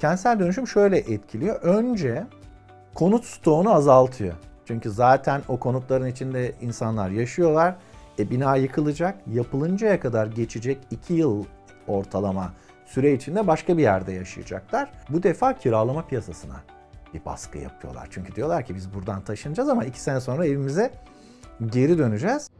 Kentsel dönüşüm şöyle etkiliyor. Önce konut stoğunu azaltıyor. Çünkü zaten o konutların içinde insanlar yaşıyorlar. E, bina yıkılacak. Yapılıncaya kadar geçecek 2 yıl ortalama süre içinde başka bir yerde yaşayacaklar. Bu defa kiralama piyasasına bir baskı yapıyorlar. Çünkü diyorlar ki biz buradan taşınacağız ama 2 sene sonra evimize geri döneceğiz.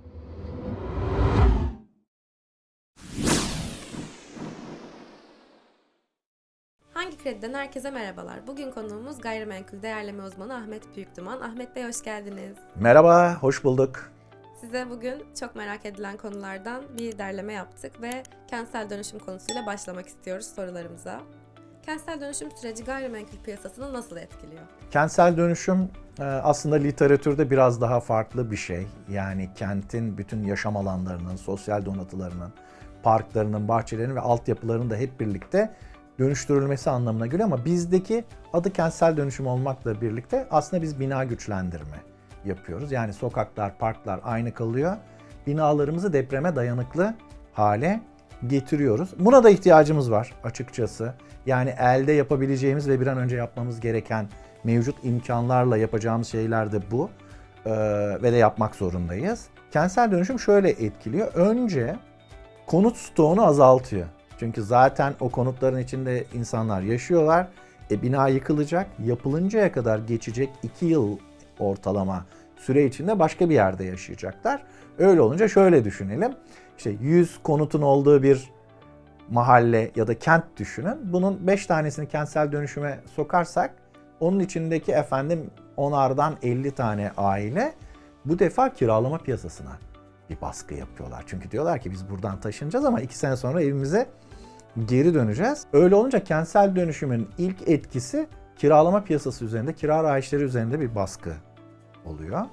Kredi'den herkese merhabalar. Bugün konuğumuz gayrimenkul değerleme uzmanı Ahmet Büyükduman. Ahmet Bey hoş geldiniz. Merhaba, hoş bulduk. Size bugün çok merak edilen konulardan bir derleme yaptık ve kentsel dönüşüm konusuyla başlamak istiyoruz sorularımıza. Kentsel dönüşüm süreci gayrimenkul piyasasını nasıl etkiliyor? Kentsel dönüşüm e, aslında literatürde biraz daha farklı bir şey. Yani kentin bütün yaşam alanlarının, sosyal donatılarının, parklarının, bahçelerinin ve altyapılarının da hep birlikte dönüştürülmesi anlamına geliyor ama bizdeki adı kentsel dönüşüm olmakla birlikte aslında biz bina güçlendirme yapıyoruz. Yani sokaklar, parklar aynı kalıyor. Binalarımızı depreme dayanıklı hale getiriyoruz. Buna da ihtiyacımız var açıkçası. Yani elde yapabileceğimiz ve bir an önce yapmamız gereken mevcut imkanlarla yapacağımız şeyler de bu. Ee, ve de yapmak zorundayız. Kentsel dönüşüm şöyle etkiliyor. Önce konut stoğunu azaltıyor. Çünkü zaten o konutların içinde insanlar yaşıyorlar. E, bina yıkılacak. Yapılıncaya kadar geçecek 2 yıl ortalama süre içinde başka bir yerde yaşayacaklar. Öyle olunca şöyle düşünelim. İşte 100 konutun olduğu bir mahalle ya da kent düşünün. Bunun 5 tanesini kentsel dönüşüme sokarsak onun içindeki efendim onardan 50 tane aile bu defa kiralama piyasasına bir baskı yapıyorlar. Çünkü diyorlar ki biz buradan taşınacağız ama 2 sene sonra evimize geri döneceğiz. Öyle olunca kentsel dönüşümün ilk etkisi kiralama piyasası üzerinde, kira arayışları üzerinde bir baskı oluyor.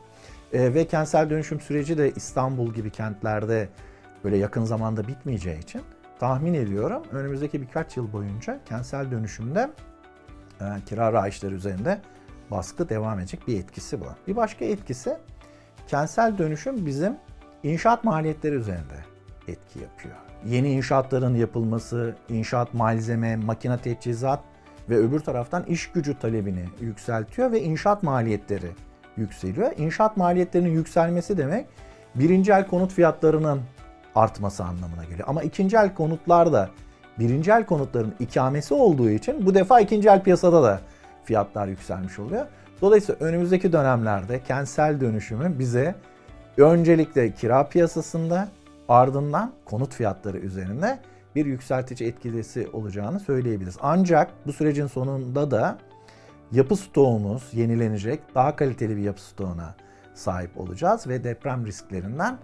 E, ve kentsel dönüşüm süreci de İstanbul gibi kentlerde böyle yakın zamanda bitmeyeceği için tahmin ediyorum önümüzdeki birkaç yıl boyunca kentsel dönüşümde e, kira arayışları üzerinde baskı devam edecek bir etkisi bu. Bir başka etkisi kentsel dönüşüm bizim inşaat maliyetleri üzerinde etki yapıyor. Yeni inşaatların yapılması, inşaat malzeme, makine teçhizat ve öbür taraftan iş gücü talebini yükseltiyor ve inşaat maliyetleri yükseliyor. İnşaat maliyetlerinin yükselmesi demek birinci el konut fiyatlarının artması anlamına geliyor. Ama ikinci el konutlar da birinci el konutların ikamesi olduğu için bu defa ikinci el piyasada da fiyatlar yükselmiş oluyor. Dolayısıyla önümüzdeki dönemlerde kentsel dönüşümü bize öncelikle kira piyasasında ardından konut fiyatları üzerinde bir yükseltici etkisi olacağını söyleyebiliriz. Ancak bu sürecin sonunda da yapı stoğumuz yenilenecek, daha kaliteli bir yapı stoğuna sahip olacağız ve deprem risklerinden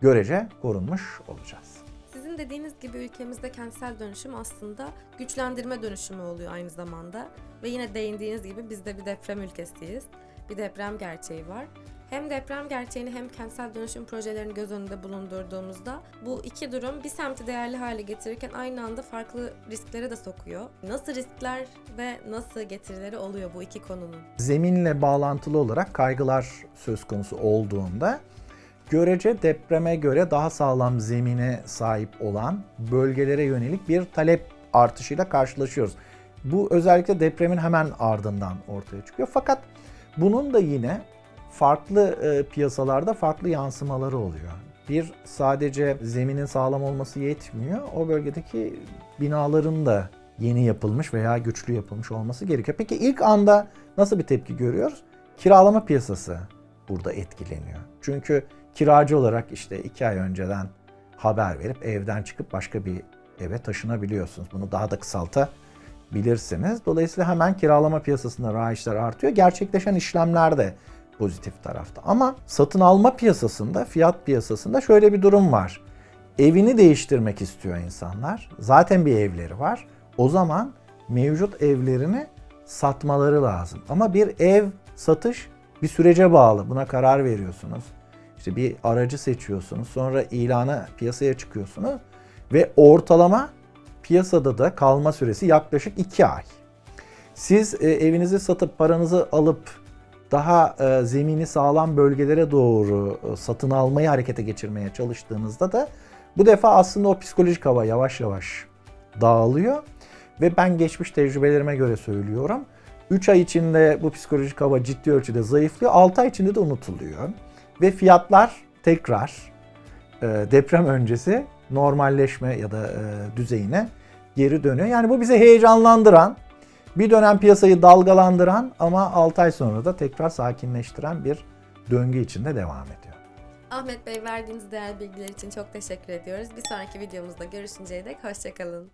görece korunmuş olacağız. Sizin dediğiniz gibi ülkemizde kentsel dönüşüm aslında güçlendirme dönüşümü oluyor aynı zamanda. Ve yine değindiğiniz gibi biz de bir deprem ülkesiyiz. Bir deprem gerçeği var. Hem deprem gerçeğini hem kentsel dönüşüm projelerini göz önünde bulundurduğumuzda bu iki durum bir semti değerli hale getirirken aynı anda farklı risklere de sokuyor. Nasıl riskler ve nasıl getirileri oluyor bu iki konunun? Zeminle bağlantılı olarak kaygılar söz konusu olduğunda görece depreme göre daha sağlam zemine sahip olan bölgelere yönelik bir talep artışıyla karşılaşıyoruz. Bu özellikle depremin hemen ardından ortaya çıkıyor. Fakat bunun da yine farklı e, piyasalarda farklı yansımaları oluyor. Bir sadece zeminin sağlam olması yetmiyor. O bölgedeki binaların da yeni yapılmış veya güçlü yapılmış olması gerekiyor. Peki ilk anda nasıl bir tepki görüyoruz? Kiralama piyasası burada etkileniyor. Çünkü kiracı olarak işte iki ay önceden haber verip evden çıkıp başka bir eve taşınabiliyorsunuz. Bunu daha da kısaltabilirsiniz. Dolayısıyla hemen kiralama piyasasında rayişler artıyor. Gerçekleşen işlemler de pozitif tarafta. Ama satın alma piyasasında, fiyat piyasasında şöyle bir durum var. Evini değiştirmek istiyor insanlar. Zaten bir evleri var. O zaman mevcut evlerini satmaları lazım. Ama bir ev satış bir sürece bağlı. Buna karar veriyorsunuz. İşte bir aracı seçiyorsunuz. Sonra ilana piyasaya çıkıyorsunuz. Ve ortalama piyasada da kalma süresi yaklaşık 2 ay. Siz e, evinizi satıp paranızı alıp daha e, zemini sağlam bölgelere doğru e, satın almayı harekete geçirmeye çalıştığınızda da bu defa aslında o psikolojik hava yavaş yavaş dağılıyor Ve ben geçmiş tecrübelerime göre söylüyorum. 3 ay içinde bu psikolojik hava ciddi ölçüde zayıflıyor. 6 ay içinde de unutuluyor. Ve fiyatlar tekrar e, deprem öncesi normalleşme ya da e, düzeyine geri dönüyor. Yani bu bizi heyecanlandıran, bir dönem piyasayı dalgalandıran ama 6 ay sonra da tekrar sakinleştiren bir döngü içinde devam ediyor. Ahmet Bey verdiğiniz değerli bilgiler için çok teşekkür ediyoruz. Bir sonraki videomuzda görüşünceye dek hoşçakalın.